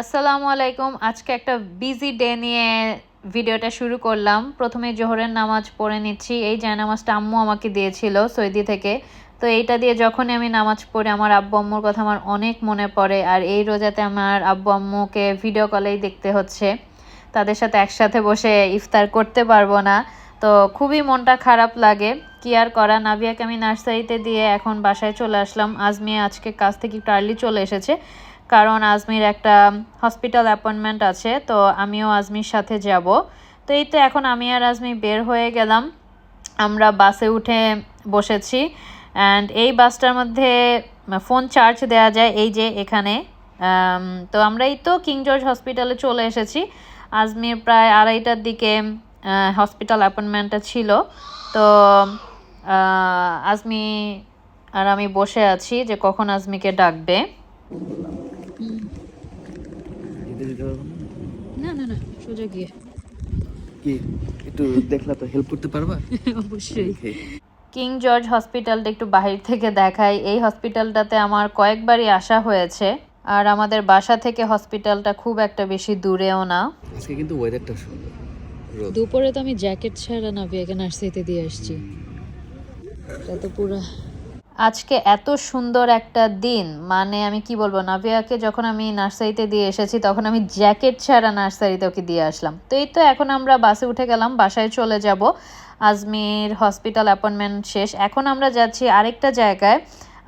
আসসালামু আলাইকুম। আজকে একটা বিজি ডে নিয়ে ভিডিওটা শুরু করলাম। প্রথমে জোহরের নামাজ পড়ে নিচ্ছি। এই জায়নামাজটা আম্মু আমাকে দিয়েছিল সৌদি থেকে। তো এইটা দিয়ে যখনই আমি নামাজ পড়ি, আমার আব্বু আম্মুর কথা আমার অনেক মনে পড়ে। আর এই রোজাতে আমার আব্বু আম্মুকে ভিডিও কলেই দেখতে হচ্ছে। তাদের সাথে একসাথে বসে ইফতার করতে পারব না। তো খুবই মনটা খারাপ লাগে। কি আর করা? নাভিয়াকে আমি নার্সারিতে দিয়ে এখন বাসায় চলে আসলাম। আজমিয়া আজকে কাজ থেকে একটু আর্লি চলে এসেছে। কারণ আজমির একটা হসপিটাল অ্যাপয়েন্টমেন্ট আছে, তো আমিও আজমির সাথে যাব। তো এই তো এখন আমি আর আজমি বের হয়ে গেলাম। আমরা বাসে উঠে বসেছি। অ্যান্ড এই বাসটার মধ্যে ফোন চার্জ দেওয়া যায় এই যে এখানে। তো আমরা এই তো কিং জর্জ হসপিটালে চলে এসেছি। আজমির প্রায় আড়াইটার দিকে হসপিটাল অ্যাপয়েন্টমেন্টটা ছিল। তো আজমি আর আমি বসে আছি যে কখন আজমিকে ডাকবে। যেতে দিতে পারব না? না না সোজা গিয়ে। কি একটু দেখলা তো হেল্প করতে পারবা? অবশ্যই। কিং জর্জ হসপিটালটা একটু বাহির থেকে দেখাই। এই হসপিটালটাতে আমার কয়েকবারই আসা হয়েছে। আর আমাদের বাসা থেকে হসপিটালটা খুব একটা বেশি দূরেও না। আজকে কিন্তু ওয়েদারটা সুন্দর। দুপুরে তো আমি জ্যাকেট ছাড়া না নাভিয়াকে নার্সারিতে দিয়ে আসছি। এটা তো পুরো আজকে এত সুন্দর একটা দিন। মানে আমি কি বলব, নাভিয়াকে যখন আমি নার্সারিতে দিয়ে এসেছি, তখন আমি জ্যাকেট ছাড়া নার্সারিতে ওকে দিয়ে আসলাম। তো এই তো এখন আমরা বাসে উঠে গেলাম, বাসায় চলে যাব। আজমির হসপিটাল অ্যাপয়েন্টমেন্ট শেষ। এখন আমরা যাচ্ছি আরেকটা জায়গায়।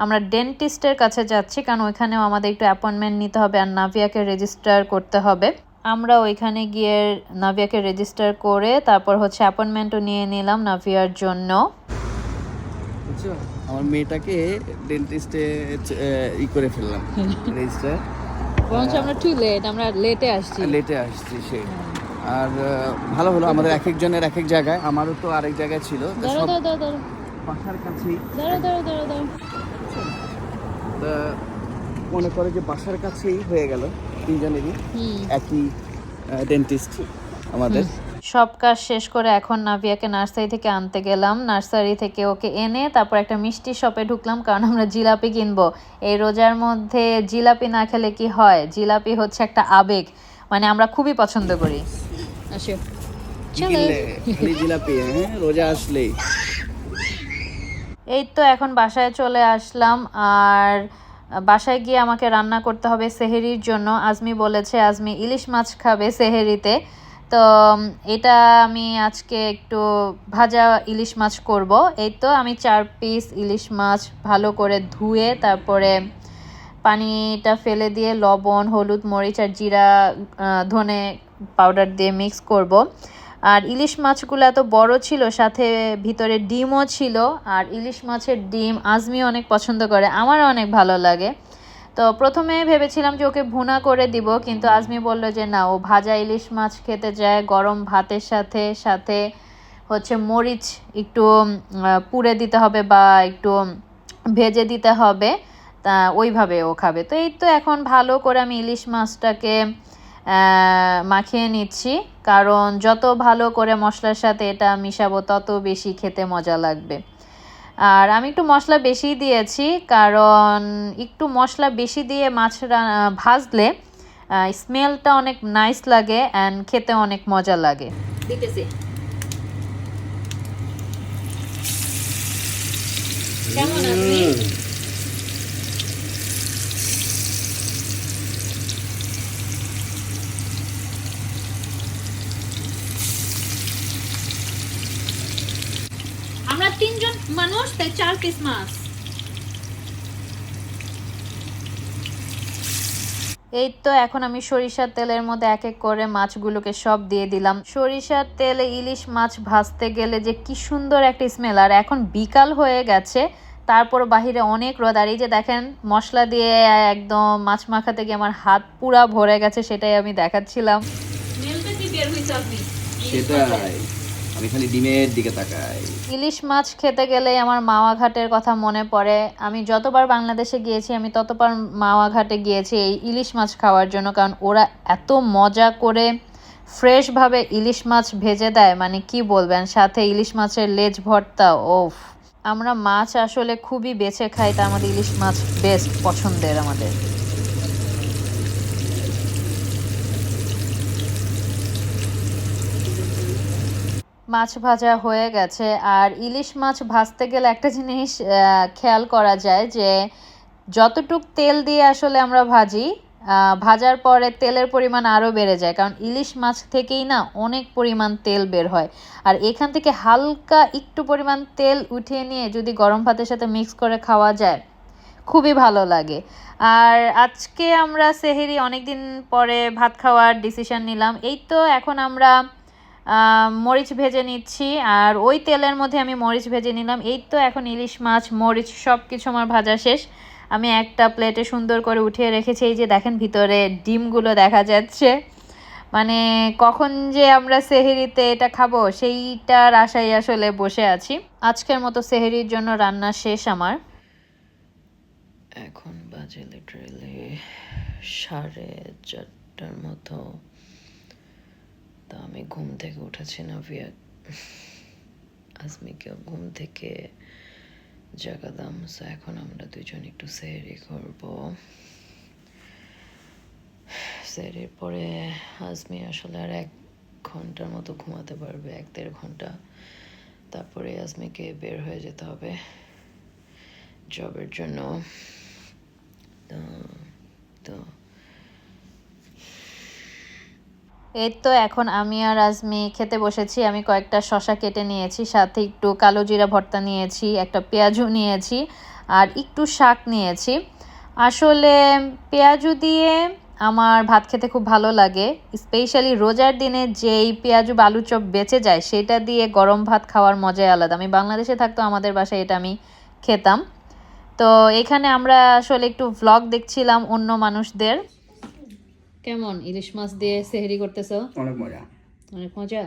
আমরা ডেন্টিস্টের কাছে যাচ্ছি, কারণ ওইখানেও আমাদের একটু অ্যাপয়েন্টমেন্ট নিতে হবে আর নাভিয়াকে রেজিস্টার করতে হবে। আমরা ওইখানে গিয়ে নাভিয়াকে রেজিস্টার করে তারপর হচ্ছে অ্যাপয়েন্টমেন্টও নিয়ে নিলাম নাভিয়ার জন্য। আমার মেয়েটাকে ডেন্টিস্টে ই করে ফেললাম রেজিস্টার বরঞ্চ আমরা টু লেট আমরা লেটে আসছি। লেটে আসছি সে। আর ভালো হলো আমাদের এক একজনের এক এক জায়গায় আমারও তো আরেক জায়গায় ছিল। বাসার কাছেই মনে করে যে বাসার কাছেই হয়ে গেল তিনজনেরই একই ডেন্টিস্ট আমাদের। সব কাজ শেষ করে এখন নাভিয়াকে নার্সারি থেকে আনতে গেলাম। নার্সারি থেকে ওকে এনে তারপর একটা মিষ্টি শপে ঢুকলাম কারণ আমরা জিলাপি কিনবো। এই রোজার মধ্যে জিলাপি না খেলে কি হয়? জিলাপি হচ্ছে একটা আবেগ মানে আমরা খুবই পছন্দ করি। জিলাপি হ্যাঁ? রোজা আসলেই। এই তো এখন বাসায় চলে আসলাম আর বাসায় গিয়ে আমাকে রান্না করতে হবে সেহেরির জন্য। আজমি বলেছে আজমি ইলিশ মাছ খাবে সেহেরিতে। তো এটা আমি আজকে একটু ভাজা ইলিশ মাছ করব। এই তো আমি চার পিস ইলিশ মাছ ভালো করে ধুয়ে তারপরে পানিটা ফেলে দিয়ে লবণ, হলুদ, মরিচ আর জিরা ধনে পাউডার দিয়ে মিক্স করব। আর ইলিশ মাছগুলো এত বড় ছিল, সাথে ভিতরে ডিমও ছিল, আর ইলিশ মাছের ডিম আজমি অনেক পছন্দ করে, আমারও অনেক ভালো লাগে। তো প্রথমে ভেবেছিলাম যে ওকে ভুনা করে দিব, কিন্তু আজমি বলল যে না, ও ভাজা ইলিশ মাছ খেতে যায়, গরম ভাতের সাথে সাথে হচ্ছে মরিচ একটু পুড়ে দিতে হবে বা একটু ভেজে দিতে হবে, তা ওইভাবে ও খাবে। তো এই তো এখন ভালো করে আমি ইলিশ মাছটাকে মাখিয়ে নিচ্ছি, কারণ যত ভালো করে মশলার সাথে এটা মিশাবো, তত বেশি খেতে মজা লাগবে। আর আমি একটু মশলা বেশি দিয়েছি কারণ একটু মশলা বেশি দিয়ে মাছ ভাজলে স্মেলটা অনেক নাইস লাগে অ্যান্ড খেতে অনেক মজা লাগে। দিতেছি। কেমন আপনি তিনজন মানুষ তাই চার পিস মাছ। এই তো এখন আমি সরিষার তেলের মধ্যে এক এক করে মাছগুলোকে সব দিয়ে দিলাম। সরিষার তেলে ইলিশ মাছ ভাজতে গেলে যে কি সুন্দর একটা স্মেল আর এখন বিকাল হয়ে গেছে তারপর বাহিরে অনেক রোদ আর এই যে দেখেন মশলা দিয়ে একদম মাছ মাখাতে গিয়ে আমার হাত পুরা ভরে গেছে সেটাই আমি দেখাচ্ছিলাম। সেটাই। আমি খালি ডিমের দিকে তাকাই। ইলিশ মাছ খেতে গেলে আমার মাওয়া ঘাটের কথা মনে পড়ে। আমি যতবার বাংলাদেশে গিয়েছি, আমি ততবার মাওয়া ঘাটে গিয়েছি এই ইলিশ মাছ খাওয়ার জন্য, কারণ ওরা এত মজা করে ফ্রেশভাবে ইলিশ মাছ ভেজে দেয় মানে কি বলবেন? সাথে ইলিশ মাছের লেজ ভর্তা, ওফ। আমরা মাছ আসলে খুবই বেছে খাই, তা আমাদের ইলিশ মাছ বেস্ট পছন্দের আমাদের। মাছ ভাজা হয়ে গেছে। আর ইলিশ মাছ ভাজতে গেলে একটা জিনিস খেয়াল করা যায় যে যতটুক তেল দিয়ে আসলে আমরা ভাজি ভাজার পরে তেলের পরিমাণ আরও বেড়ে যায়। কারণ ইলিশ মাছ থেকেই না অনেক পরিমাণ তেল বের হয়। আর এখান থেকে হালকা একটু পরিমাণ তেল উঠিয়ে নিয়ে যদি গরম ভাতের সাথে মিক্স করে খাওয়া যায়, খুবই ভালো লাগে। আর আজকে আমরা সেহেরি অনেকদিন পরে ভাত খাওয়ার ডিসিশন নিলাম। এই তো এখন আমরা মরিচ ভেজে নিচ্ছি আর ওই তেলের মধ্যে আমি মরিচ ভেজে নিলাম। এই তো এখন ইলিশ মাছ, মরিচ সব কিছু আমার ভাজা শেষ। আমি একটা প্লেটে সুন্দর করে উঠিয়ে রেখেছি। এই যে দেখেন ভিতরে ডিমগুলো দেখা যাচ্ছে। মানে কখন যে আমরা সেহেরিতে এটা খাব, সেইটার আশায় আসলে বসে আছি। আজকের মতো সেহেরির জন্য রান্না শেষ আমার। এখন বাজে লিটারেলি সাড়ে চারটার মতো। আমি ঘুম থেকে উঠেছি না ভিয়া আজমিকেও ঘুম থেকে জাগালাম সো এখন আমরা দুজন একটু সেহরি করব। সেহরির পরে আজমি আসলে আর এক ঘণ্টার মতো ঘুমাতে পারবে, এক দেড় ঘণ্টা। তারপরে আজমিকে বের হয়ে যেতে হবে জবের জন্য। তো তো এই তো এখন আমি আর আজমি খেতে বসেছি। আমি কয়েকটা শশা কেটে নিয়েছি, সাথে একটু কালো জিরা ভর্তা নিয়েছি, একটা পেঁয়াজু নিয়েছি আর একটু শাক নিয়েছি। আসলে পেঁয়াজু দিয়ে আমার ভাত খেতে খুব ভালো লাগে, স্পেশালি রোজার দিনে যেই পেঁয়াজু বা আলু চপ বেঁচে যায়, সেটা দিয়ে গরম ভাত খাওয়ার মজাই আলাদা। আমি বাংলাদেশে থাকতো, আমাদের বাসায় এটা আমি খেতাম। তো এখানে আমরা আসলে একটু ভ্লগ দেখছিলাম অন্য মানুষদের। কেমন? ইলিশ মাছ দিয়ে সেহরি করতেছো? অনেক মজা। অনেক মজা?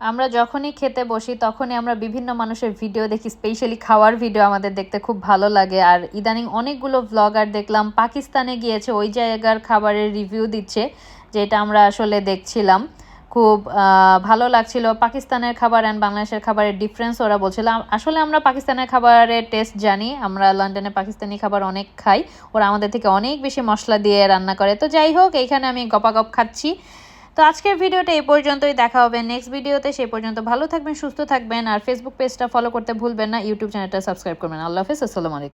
আমরা যখনই খেতে বসি তখনই আমরা বিভিন্ন মানুষের ভিডিও দেখি স্পেশালি খাওয়ার ভিডিও আমাদের দেখতে খুব ভালো লাগে। আর ইদানিং অনেকগুলো ভ্লগার দেখলাম পাকিস্তানে গিয়েছে ওই জায়গার খাবারের রিভিউ দিচ্ছে যেটা আমরা আসলে দেখছিলাম। খুব ভালো লাগছিল। পাকিস্তানের খাবার অ্যান্ড বাংলাদেশের খাবারের ডিফারেন্স ওরা বলছিল। আসলে আমরা পাকিস্তানের খাবারের টেস্ট জানি। আমরা লন্ডনে পাকিস্তানি খাবার অনেক খাই। ওরা আমাদের থেকে অনেক বেশি মশলা দিয়ে রান্না করে। তো যাই হোক এইখানে আমি গপাগপ খাচ্ছি। তো আজকের ভিডিওটা এই পর্যন্তই। দেখা হবে নেক্সট ভিডিওতে। সেই পর্যন্ত ভালো থাকবেন, সুস্থ থাকবেন। আর ফেসবুক পেজটা ফলো করতে ভুলবেন না। ইউটিউব চ্যানেলটা সাবস্ক্রাইব করবেন। আল্লাহ হাফিজ। আসসালামু আলাইকুম।